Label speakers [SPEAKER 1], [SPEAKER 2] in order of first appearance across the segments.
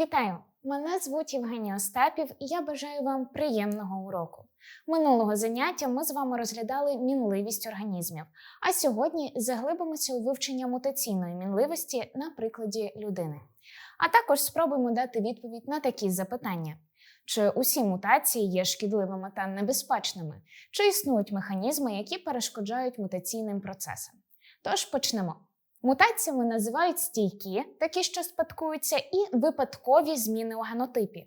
[SPEAKER 1] Вітаю! Мене звуть Євгенія Остапів, і я бажаю вам приємного уроку. Минулого заняття ми з вами розглядали мінливість організмів, а сьогодні заглибимося у вивчення мутаційної мінливості на прикладі людини. А також спробуємо дати відповідь на такі запитання: чи усі мутації є шкідливими та небезпечними, чи існують механізми, які перешкоджають мутаційним процесам? Тож почнемо. Мутаціями називають стійкі, такі, що спадкуються, і випадкові зміни у генотипі.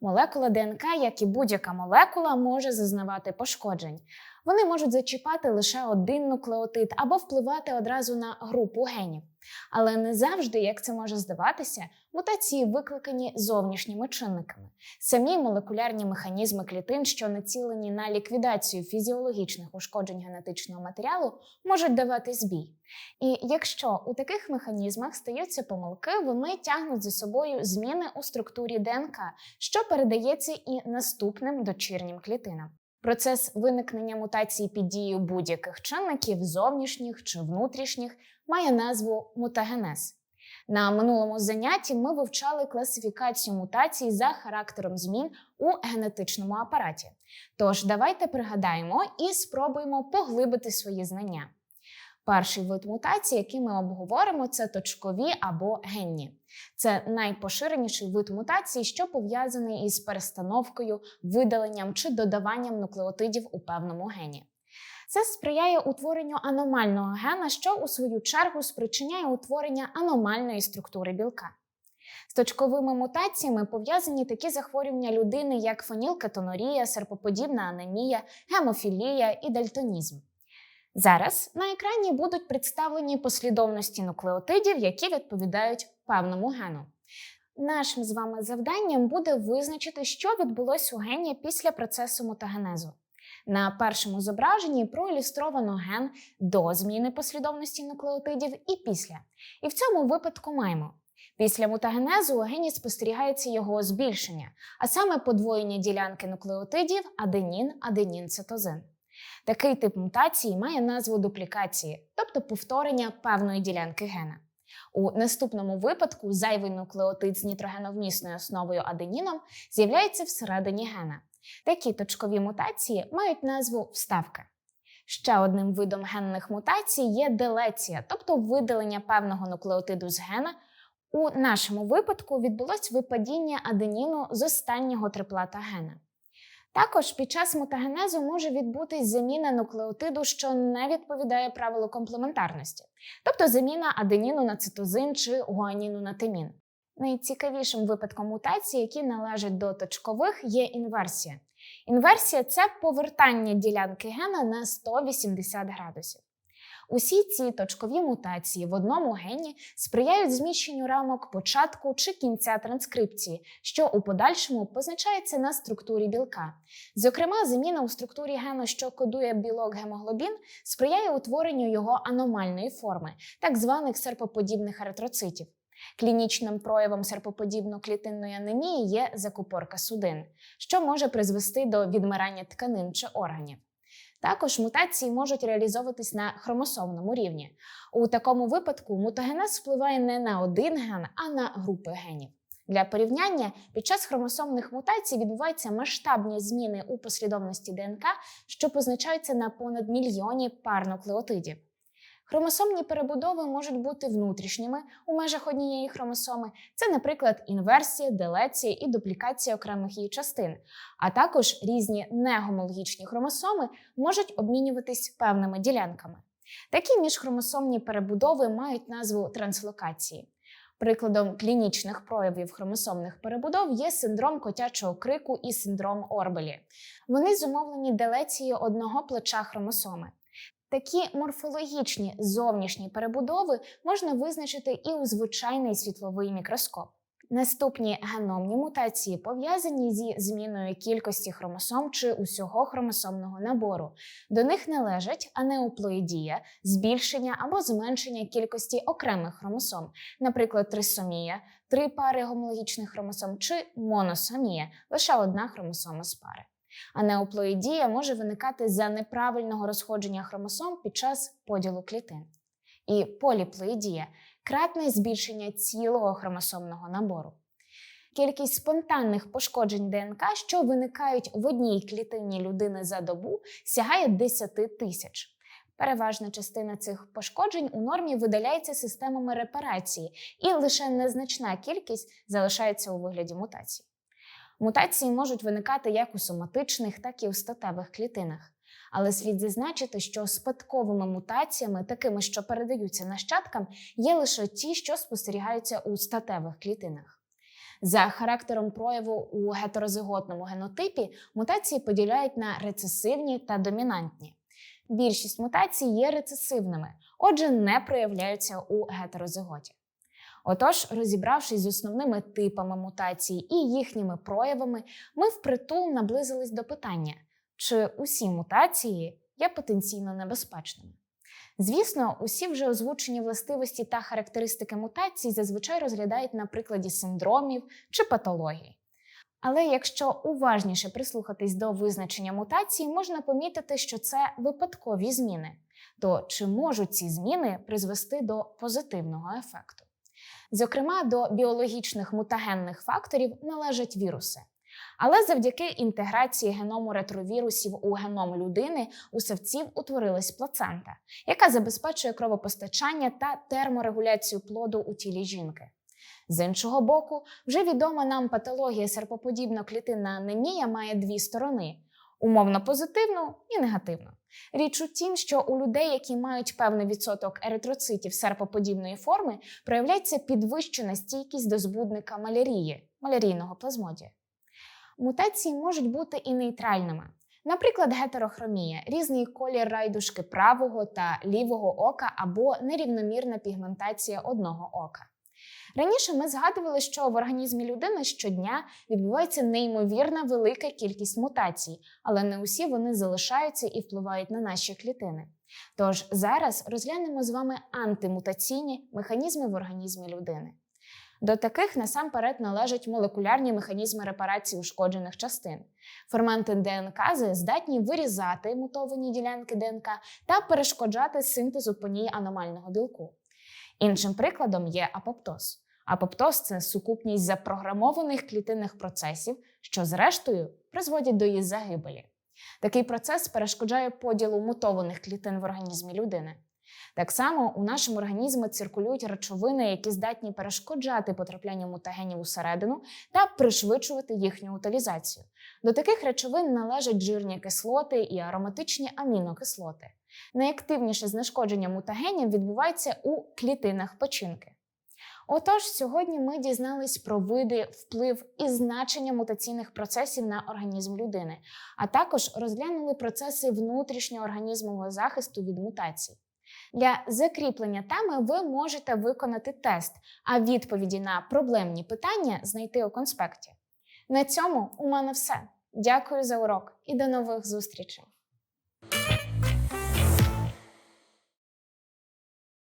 [SPEAKER 1] Молекула ДНК, як і будь-яка молекула, може зазнавати пошкоджень. Вони можуть зачіпати лише один нуклеотид або впливати одразу на групу генів. Але не завжди, як це може здаватися, мутації викликані зовнішніми чинниками. Самі молекулярні механізми клітин, що націлені на ліквідацію фізіологічних ушкоджень генетичного матеріалу, можуть давати збій. І якщо у таких механізмах стаються помилки, вони тягнуть за собою зміни у структурі ДНК, що передається і наступним дочірнім клітинам. Процес виникнення мутації під дією будь-яких чинників, зовнішніх чи внутрішніх, має назву мутагенез. На минулому занятті ми вивчали класифікацію мутацій за характером змін у генетичному апараті. Тож давайте пригадаємо і спробуємо поглибити свої знання. Перший вид мутації, який ми обговоримо, це точкові або генні. Це найпоширеніший вид мутації, що пов'язаний із перестановкою, видаленням чи додаванням нуклеотидів у певному гені. Це сприяє утворенню аномального гена, що у свою чергу спричиняє утворення аномальної структури білка. З точковими мутаціями пов'язані такі захворювання людини, як фенілкетонурія, серпоподібна анемія, гемофілія і дальтонізм. Зараз на екрані будуть представлені послідовності нуклеотидів, які відповідають певному гену. Нашим з вами завданням буде визначити, що відбулося у гені після процесу мутагенезу. На першому зображенні проілюстровано ген до зміни послідовності нуклеотидів і після. І в цьому випадку маємо. Після мутагенезу у гені спостерігається його збільшення, а саме подвоєння ділянки нуклеотидів аденін, аденін, цитозин. Такий тип мутації має назву дуплікації, тобто повторення певної ділянки гена. У наступному випадку зайвий нуклеотид з нітрогеновмісною основою аденіном з'являється всередині гена. Такі точкові мутації мають назву вставка. Ще одним видом генних мутацій є делеція, тобто видалення певного нуклеотиду з гена. У нашому випадку відбулось випадіння аденіну з останнього триплата гена. Також під час мутагенезу може відбутись заміна нуклеотиду, що не відповідає правилу комплементарності, тобто заміна аденіну на цитозин чи гуаніну на тимін. Найцікавішим випадком мутації, які належать до точкових, є інверсія. Інверсія це повертання ділянки гена на 180 градусів. Усі ці точкові мутації в одному гені сприяють зміщенню рамок початку чи кінця транскрипції, що у подальшому позначається на структурі білка. Зокрема, заміна у структурі гену, що кодує білок гемоглобін, сприяє утворенню його аномальної форми, так званих серпоподібних еритроцитів. Клінічним проявом серпоподібно-клітинної анемії є закупорка судин, що може призвести до відмирання тканин чи органів. Також мутації можуть реалізовуватись на хромосомному рівні. У такому випадку мутагенез впливає не на один ген, а на групи генів. Для порівняння під час хромосомних мутацій відбуваються масштабні зміни у послідовності ДНК, що позначаються на понад мільйоні пар нуклеотидів. Хромосомні перебудови можуть бути внутрішніми у межах однієї хромосоми. Це, наприклад, інверсія, делеція і дуплікація окремих її частин. А також різні негомологічні хромосоми можуть обмінюватись певними ділянками. Такі міжхромосомні перебудови мають назву транслокації. Прикладом клінічних проявів хромосомних перебудов є синдром котячого крику і синдром Орбелі. Вони зумовлені делецією одного плеча хромосоми. Такі морфологічні зовнішні перебудови можна визначити і у звичайний світловий мікроскоп. Наступні геномні мутації пов'язані зі зміною кількості хромосом чи усього хромосомного набору. До них належать анеуплоїдія, збільшення або зменшення кількості окремих хромосом, наприклад, трисомія, три пари гомологічних хромосом чи моносомія лише одна хромосома з пари. Анеуплоїдія може виникати за неправильного розходження хромосом під час поділу клітин. І поліплоїдія кратне збільшення цілого хромосомного набору. кількість спонтанних пошкоджень ДНК, що виникають в одній клітині людини за добу, сягає 10 тисяч. Переважна частина цих пошкоджень у нормі видаляється системами репарації, і лише незначна кількість залишається у вигляді мутацій. Мутації можуть виникати як у соматичних, так і у статевих клітинах. Але слід зазначити, що спадковими мутаціями, такими, що передаються нащадкам, є лише ті, що спостерігаються у статевих клітинах. За характером прояву у гетерозиготному генотипі мутації поділяють на рецесивні та домінантні. Більшість мутацій є рецесивними, отже, не проявляються у гетерозиготі. Отож, розібравшись з основними типами мутацій і їхніми проявами, ми впритул наблизились до питання, чи усі мутації є потенційно небезпечними. Звісно, усі вже озвучені властивості та характеристики мутацій зазвичай розглядають на прикладі синдромів чи патологій. Але якщо уважніше прислухатись до визначення мутації, можна помітити, що це випадкові зміни. То чи можуть ці зміни призвести до позитивного ефекту? Зокрема, до біологічних мутагенних факторів належать віруси. Але завдяки інтеграції геному ретровірусів у геном людини у савців утворилась плацента, яка забезпечує кровопостачання та терморегуляцію плоду у тілі жінки. З іншого боку, вже відома нам патологія серпоподібно-клітинна анемія має дві сторони умовно позитивну і негативну. Річ у тім, що у людей, які мають певний відсоток еритроцитів серпоподібної форми, проявляється підвищена стійкість до збудника малярії, малярійного плазмодія. Мутації можуть бути і нейтральними. Наприклад, гетерохромія, різний колір райдушки правого та лівого ока або нерівномірна пігментація одного ока. Раніше ми згадували, що в організмі людини щодня відбувається неймовірна велика кількість мутацій, але не усі вони залишаються і впливають на наші клітини. Тож зараз розглянемо з вами антимутаційні механізми в організмі людини. До таких насамперед належать молекулярні механізми репарації ушкоджених частин. Ферменти ДНК здатні вирізати мутовані ділянки ДНК та перешкоджати синтезу по ній аномального білку. Іншим прикладом є апоптоз. Апоптоз це сукупність запрограмованих клітинних процесів, що, зрештою, призводять до її загибелі. Такий процес перешкоджає поділу мутованих клітин в організмі людини. Так само у нашому організмі циркулюють речовини, які здатні перешкоджати потраплянню мутагенів усередину та пришвидшувати їхню утилізацію. До таких речовин належать жирні кислоти і ароматичні амінокислоти. Найактивніше знешкодження мутагенів відбувається у клітинах печінки. Отож, сьогодні ми дізнались про види, вплив і значення мутаційних процесів на організм людини, а також розглянули процеси внутрішнього організмового захисту від мутацій. Для закріплення теми ви можете виконати тест, а відповіді на проблемні питання знайти у конспекті. На цьому у мене все. Дякую за урок і до нових зустрічей!